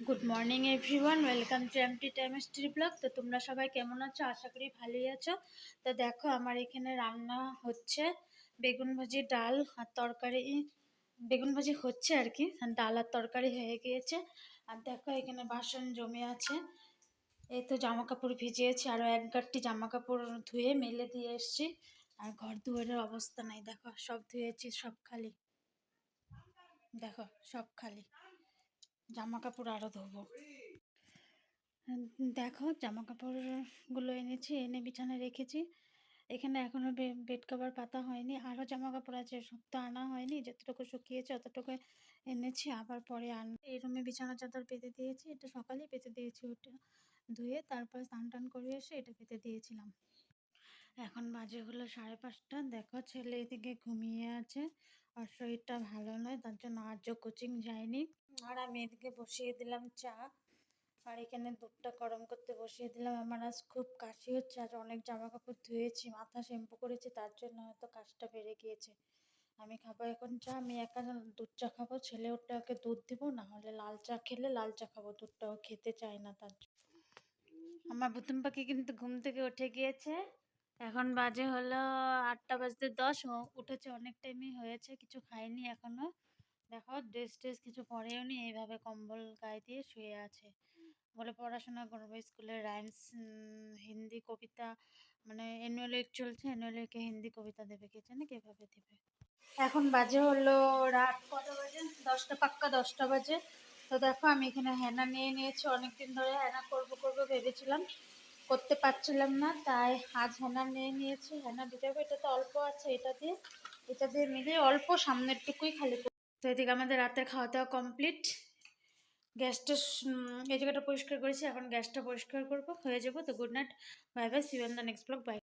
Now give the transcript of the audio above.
Good morning everyone welcome to MT টাইমস্ট্রি blog তো তোমরা সবাই কেমন আছো? আশা করি ভালোই আছো। তো দেখো, আমার এখানে রান্না হচ্ছে বেগুন ভাজি, ডাল আর তরকারি। বেগুন ভাজি হচ্ছে আর কি ডাল আর তরকারি হয়ে গিয়েছে। আর দেখো, এখানে বাসন জমে আছে। এই তো জামা কাপড় ভিজিয়েছি। আরও এক গাঁটটি জামা কাপড় ধুয়ে মেলে দিয়ে এসছি। আর ঘর দুয়ারের অবস্থা নাই। দেখো, সব ধুয়েছি, সব খালি। দেখো, সব খালি। জামা কাপড় আরও ধোবো দেখো জামা কাপড়গুলো এনেছি, এনে বিছানায় রেখেছি। এখানে এখনও বেড কভার পাতা হয়নি আরও জামা কাপড় আছে, সব তো আনা হয়নি, যতটুকু শুকিয়েছে অতটুকু এনেছি, আবার পরে আন, এই রুমে বিছানা চাদর পেতে দিয়েছি, এটা সকালেই পেতে দিয়েছি ওটা ধুয়ে, তারপর স্নান টান করে এসে এটা পেতে দিয়েছিলাম। এখন বাজে হলো সাড়ে পাঁচটা, দেখো ছেলে এদিকে ঘুমিয়ে আছে আর শরীরটা ভালো নয়, তার জন্য আজও কোচিং যায়নি আর আমি এদিকে বসিয়ে দিলাম চা। আর এখানে দুধটা গরম করতে বসিয়ে দিলাম। আমার আজ খুব কাশি হচ্ছে, আজ অনেক জামা কাপড় ধুয়েছি, মাথা শ্যাম্পু করেছি, তার জন্য হয়তো কাশটা বেড়ে গিয়েছে। আমি খাব এখন চা, আমি একা দুধ চা খাব, ছেলে ওটাকে দুধ দিব, না হলে লাল চা খেলে লাল চা খাব দুধটাও খেতে চায় না তার জন্য। আমার বুতুম পাখি কিন্তু ঘুম থেকে উঠে গিয়েছে। এখন বাজে হলো আটটা বাজতে দশ। উঠেছে অনেক টাইমই হয়েছে, কিছু খাইনি এখনও। দেখো ড্রেস ট্রেস কিছু পরেও নি, এইভাবে কম্বল গায়ে দিয়ে শুয়ে আছে। বলে পড়াশোনা করব স্কুলের রাইমস হিন্দি কবিতা মানে অ্যানুয়াল উইক চলছে অ্যানুয়াল উইকে হিন্দি কবিতা দেবে কে জানে কীভাবে দেবে। এখন বাজে হলো রাত কত বাজে? দশটা, পাক্কা দশটা বাজে। তো দেখো আমি এখানে হেনা নিয়ে নিয়েছি, অনেকদিন ধরে হেনা করব করব ভেবেছিলাম। করতে পারছিলাম না, তাই আজ হেনা নিয়ে নিয়েছি। হেনা দিতে হবে এটা তো অল্প আছে, এটা দিয়ে এটা দিয়ে মিলিয়ে অল্প সামনের টুকুই খালি তো এদিকে আমাদের রাতের খাওয়া দাওয়া কমপ্লিট গ্যাসটা এই জায়গাটা পরিষ্কার করেছি, এখন গ্যাসটা পরিষ্কার করব। হয়ে যাব, তো good night bye bye see you in the next blog bye